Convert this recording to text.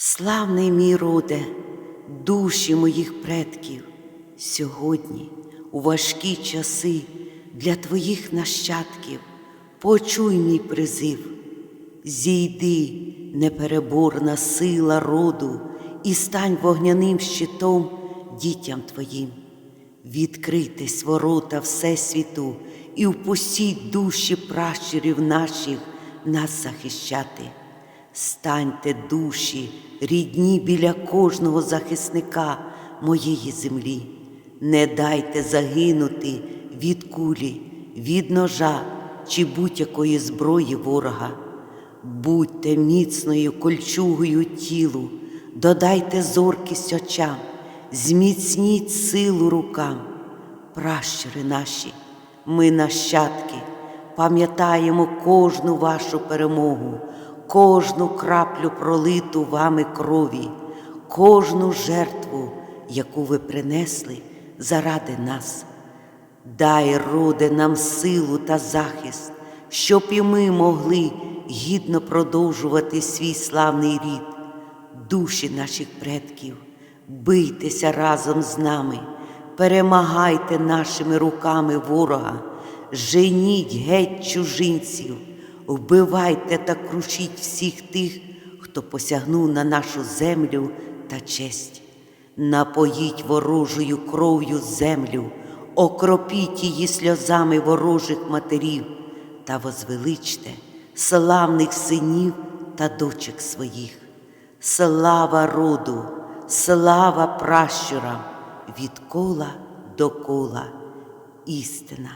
Славний мій роде, душі моїх предків, сьогодні, у важкі часи, для твоїх нащадків, почуй мій призив, зійди, непереборна сила роду, і стань вогняним щитом дітям твоїм. Відкритись ворота Всесвіту і впустіть душі пращурів наших нас захищати. Станьте душі, рідні біля кожного захисника моєї землі. Не дайте загинути від кулі, від ножа чи будь-якої зброї ворога. Будьте міцною кольчугою тілу, додайте зоркість очам, зміцніть силу рукам. Пращури наші, ми нащадки, пам'ятаємо кожну вашу перемогу, кожну краплю пролиту вами крові, кожну жертву, яку ви принесли заради нас. Дай, роде, нам силу та захист, щоб і ми могли гідно продовжувати свій славний рід. Душі наших предків, бийтеся разом з нами, перемагайте нашими руками ворога, женіть геть чужинців, вбивайте та крушіть всіх тих, хто посягнув на нашу землю та честь. Напоїть ворожою кров'ю землю, окропіть її сльозами ворожих матерів та возвеличте славних синів та дочок своїх. Слава роду, слава пращурам, від кола до кола, істина.